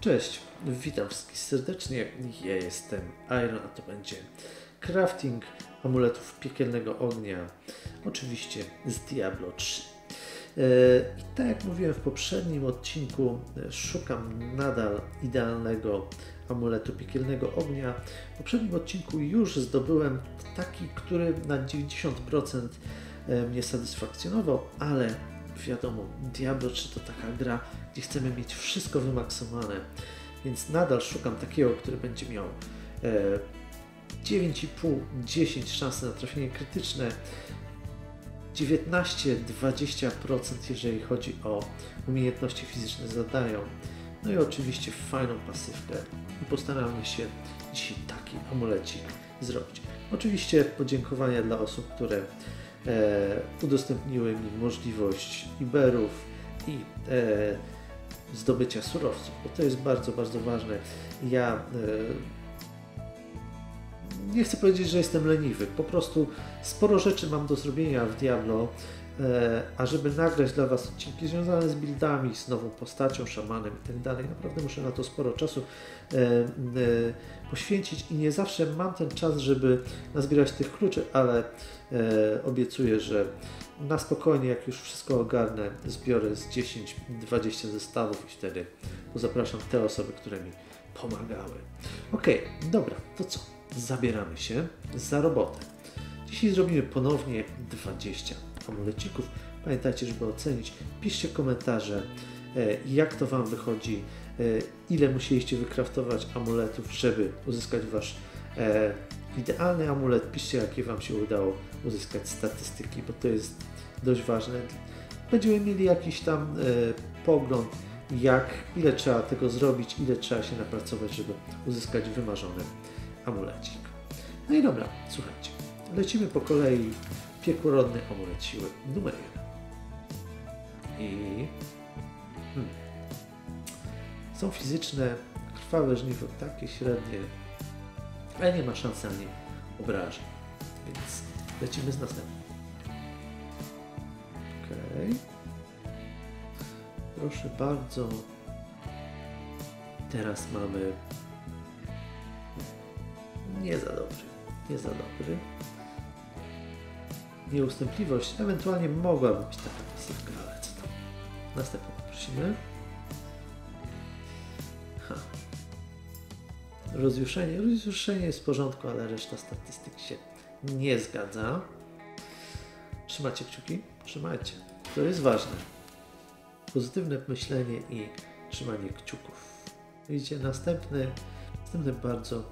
Cześć, witam wszystkich serdecznie. Ja jestem Iron, a to będzie crafting amuletów piekielnego ognia, oczywiście z Diablo 3. E, I tak jak mówiłem w poprzednim odcinku, e, szukam nadal idealnego amuletu piekielnego ognia. W poprzednim odcinku już zdobyłem taki, który na 90% e, mnie satysfakcjonował, ale wiadomo, Diablo 3 to taka gra, gdzie chcemy mieć wszystko wymaksowane, więc nadal szukam takiego, który będzie miał e, 9,5-10 szansy na trafienie krytyczne, 19-20% jeżeli chodzi o umiejętności fizyczne zadają, no i oczywiście fajną pasywkę. I postaramy się dzisiaj taki amulecik zrobić. Oczywiście podziękowania dla osób, które udostępniły mi możliwość Iberów i e, zdobycia surowców, bo to jest bardzo, bardzo ważne. Ja e, nie chcę powiedzieć, że jestem leniwy, po prostu sporo rzeczy mam do zrobienia w Diablo, e, a żeby nagrać dla Was odcinki związane z buildami, z nową postacią, szamanem i tak dalej, naprawdę muszę na to sporo czasu e, e, poświęcić i nie zawsze mam ten czas, żeby nazbierać tych kluczy, ale obiecuję, że na spokojnie, jak już wszystko ogarnę, zbiorę z 10-20 zestawów i wtedy zapraszam te osoby, które mi pomagały. Ok, dobra, to co? Zabieramy się za robotę. Dzisiaj zrobimy ponownie 20 amulecików. Pamiętajcie, żeby ocenić, piszcie komentarze, e, jak to Wam wychodzi, e, ile musieliście wykraftować amuletów, żeby uzyskać Wasz e, idealny amulet. Piszcie, jakie Wam się udało uzyskać statystyki, bo to jest dość ważne. Będziemy mieli jakiś tam pogląd, jak, ile trzeba tego zrobić, ile trzeba się napracować, żeby uzyskać wymarzony amulecik. No i dobra, słuchajcie. Lecimy po kolei piekłorodny amulet siły numer jeden. I hmm, są fizyczne, krwawe żniwo, takie średnie, ale nie ma szansy ani obrażeń. Więc lecimy z następnym. Ok. Proszę bardzo. Teraz mamy nie za dobry. Nie za dobry. Nieustępliwość ewentualnie mogłaby być taka pasywka, ale co tam. Następnie prosimy. Ha. Rozjuszenie. Rozjuszenie jest w porządku, ale reszta statystyk się nie zgadza. Trzymacie kciuki? Trzymajcie. To jest ważne. Pozytywne myślenie i trzymanie kciuków. Widzicie, następny, następny bardzo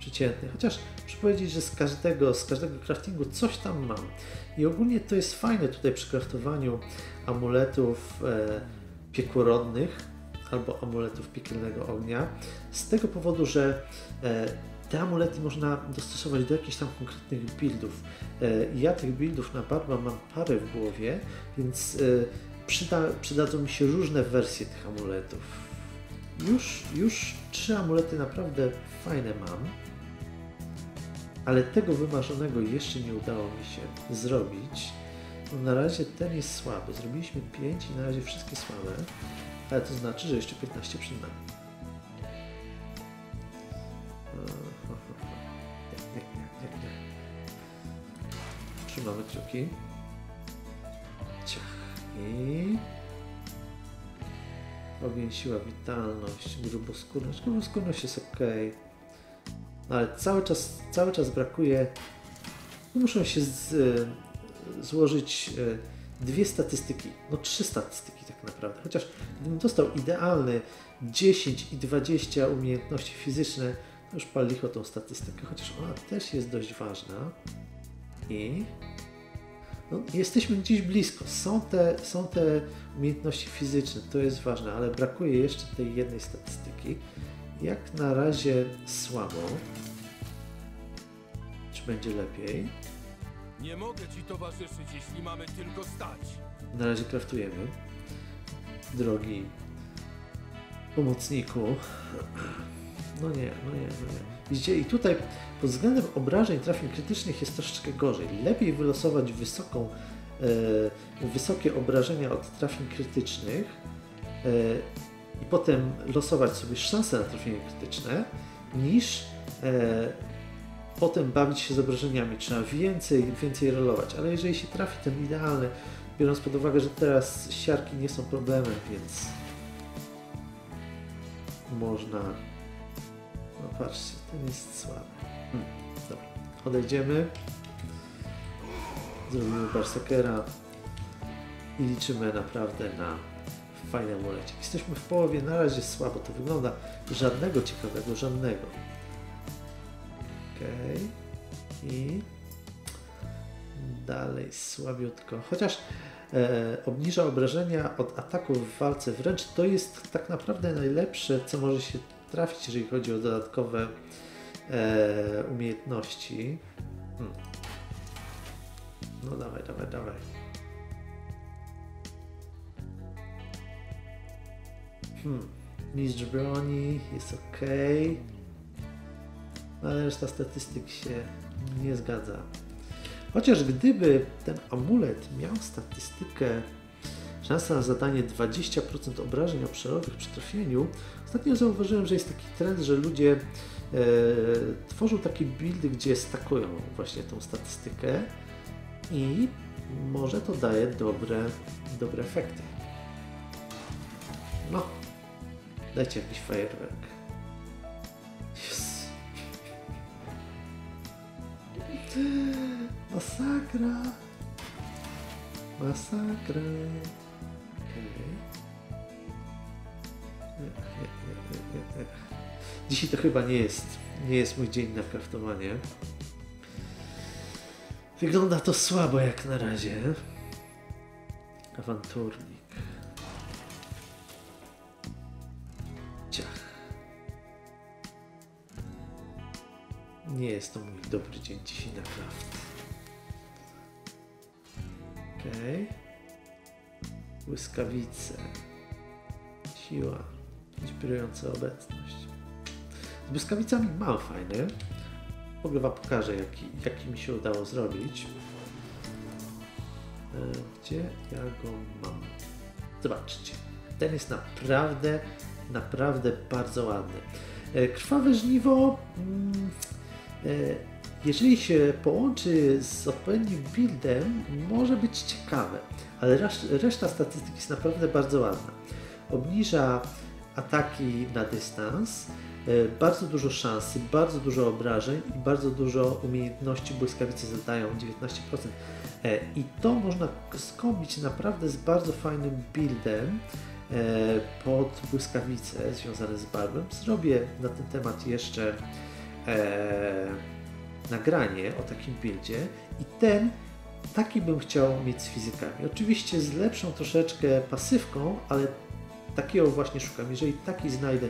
przeciętny. Chociaż muszę powiedzieć, że z każdego, z każdego craftingu coś tam mam. I ogólnie to jest fajne tutaj przy craftowaniu amuletów e, piekłorodnych albo amuletów piekielnego ognia. Z tego powodu, że e, te amulety można dostosować do jakichś tam konkretnych buildów. E, ja tych buildów na barba mam parę w głowie, więc e, przyda, przydadzą mi się różne wersje tych amuletów. Już, już trzy amulety naprawdę fajne mam ale tego wymarzonego jeszcze nie udało mi się zrobić. No na razie ten jest słaby. Zrobiliśmy 5 i na razie wszystkie słabe, ale to znaczy, że jeszcze 15 przed nami. Trzymamy kciuki. Ciach. I... Ogień, siła, witalność, gruboskórność. Gruboskórność jest ok no ale cały czas, cały czas brakuje, muszą się z, e, złożyć e, dwie statystyki, no trzy statystyki tak naprawdę, chociaż gdybym dostał idealny 10 i 20 umiejętności fizyczne, to już pal licho tą statystykę, chociaż ona też jest dość ważna i no, jesteśmy gdzieś blisko. Są te, są te umiejętności fizyczne, to jest ważne, ale brakuje jeszcze tej jednej statystyki jak na razie słabo. Czy będzie lepiej? Nie mogę ci towarzyszyć, jeśli mamy tylko stać. Na razie kraftujemy. Drogi pomocniku. No nie, no nie, no nie. Widzicie, i tutaj pod względem obrażeń trafień krytycznych jest troszeczkę gorzej. Lepiej wylosować wysoką, e, wysokie obrażenia od trafień krytycznych, e, i potem losować sobie szanse na trafienie krytyczne, niż e, potem bawić się z obrażeniami. Trzeba więcej, więcej rolować, ale jeżeli się trafi ten idealny, biorąc pod uwagę, że teraz siarki nie są problemem, więc można... No patrzcie, ten jest słaby. Hmm, dobra, odejdziemy. Zrobimy Berserkera i liczymy naprawdę na fajny amulecik. Jesteśmy w połowie, na razie słabo to wygląda. Żadnego ciekawego, żadnego. I dalej słabiutko. Chociaż e, obniża obrażenia od ataków w walce wręcz. To jest tak naprawdę najlepsze, co może się trafić, jeżeli chodzi o dodatkowe e, umiejętności. Hmm. No dawaj, dawaj, dawaj. Hmm. Mistrz broni jest ok. Ale reszta statystyk się nie zgadza. Chociaż gdyby ten amulet miał statystykę szansa na zadanie 20% obrażeń obszarowych przy trafieniu, ostatnio zauważyłem, że jest taki trend, że ludzie e, tworzą takie buildy, gdzie stakują właśnie tą statystykę i może to daje dobre, dobre efekty. No, dajcie jakiś fajerwerk. Masakra. Masakra. Dzisiaj to chyba nie jest, nie jest mój dzień na kraftowanie. Wygląda to słabo jak na razie. Awanturnik. Nie jest to mój dobry dzień dzisiaj na kraft. Okej. Okay. Błyskawice. Siła. Inspirująca obecność. Z błyskawicami mam fajny. W ogóle Wam pokażę, jaki, jaki mi się udało zrobić. Gdzie ja go mam? Zobaczcie. Ten jest naprawdę, naprawdę bardzo ładny. Krwawe żniwo, jeżeli się połączy z odpowiednim buildem, może być ciekawe, ale reszta statystyk jest naprawdę bardzo ładna. Obniża ataki na dystans, bardzo dużo szansy, bardzo dużo obrażeń i bardzo dużo umiejętności błyskawicy zadają 19%. I to można skąpić naprawdę z bardzo fajnym buildem pod błyskawicę związane z barbem. Zrobię na ten temat jeszcze nagranie o takim buildzie i ten taki bym chciał mieć z fizykami. Oczywiście z lepszą troszeczkę pasywką, ale takiego właśnie szukam. Jeżeli taki znajdę,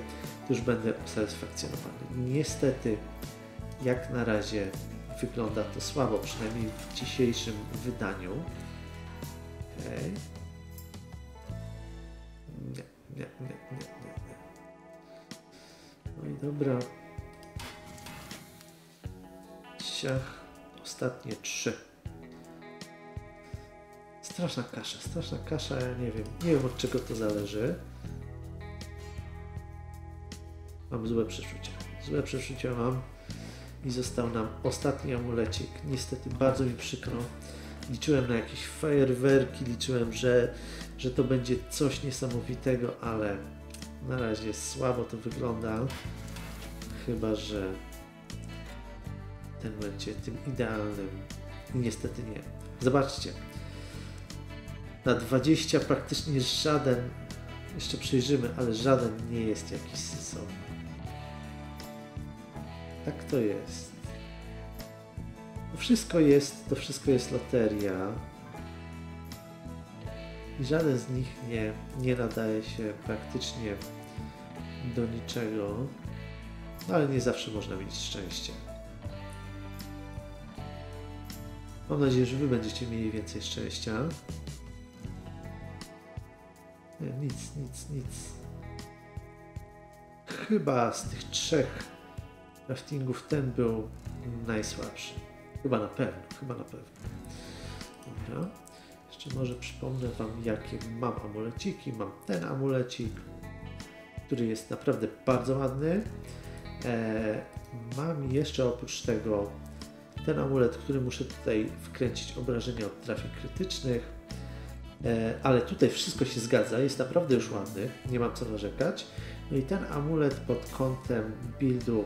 to już będę usatysfakcjonowany. Niestety, jak na razie wygląda to słabo, przynajmniej w dzisiejszym wydaniu. Okay. Nie, nie, nie, nie, nie. No i dobra. Ostatnie trzy. Straszna kasza, straszna kasza, ja nie wiem, nie wiem od czego to zależy. Mam złe przeczucia. Złe przeczucia mam i został nam ostatni amulecik. Niestety bardzo mi przykro. Liczyłem na jakieś fajerwerki, liczyłem, że, że to będzie coś niesamowitego, ale na razie słabo to wygląda. Chyba, że ten będzie tym idealnym. Niestety nie. Zobaczcie. Na 20 praktycznie żaden, jeszcze przejrzymy, ale żaden nie jest jakiś sensowny. Tak to jest. To wszystko jest, to wszystko jest loteria. I żaden z nich nie, nie nadaje się praktycznie do niczego. No ale nie zawsze można mieć szczęście. Mam nadzieję, że Wy będziecie mieli więcej szczęścia. Nie, nic, nic, nic. Chyba z tych trzech craftingów ten był najsłabszy. Chyba na pewno, chyba na pewno. Dobra. Jeszcze może przypomnę Wam, jakie mam amuleciki. Mam ten amulecik. który jest naprawdę bardzo ładny. E, mam jeszcze oprócz tego ten amulet, który muszę tutaj wkręcić obrażenia od trafień krytycznych. E, ale tutaj wszystko się zgadza, jest naprawdę już ładny, nie mam co narzekać. No i ten amulet pod kątem buildu,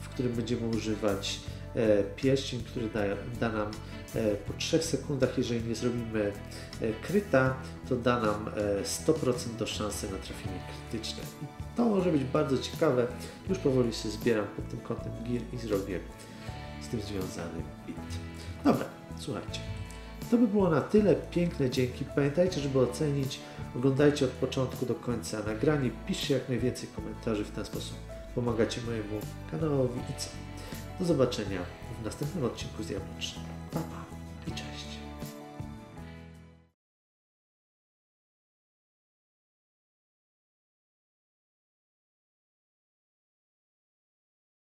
w którym będziemy używać e, pierścień, który da, da nam e, po 3 sekundach, jeżeli nie zrobimy kryta, to da nam e, 100% do szansy na trafienie krytyczne. To może być bardzo ciekawe. Już powoli się zbieram pod tym kątem gear i zrobię tym związany build. Dobra, słuchajcie. To by było na tyle. Piękne dzięki. Pamiętajcie, żeby ocenić. Oglądajcie od początku do końca nagranie. Piszcie jak najwięcej komentarzy. W ten sposób pomagacie mojemu kanałowi i co? Do zobaczenia w następnym odcinku z Diablo 3.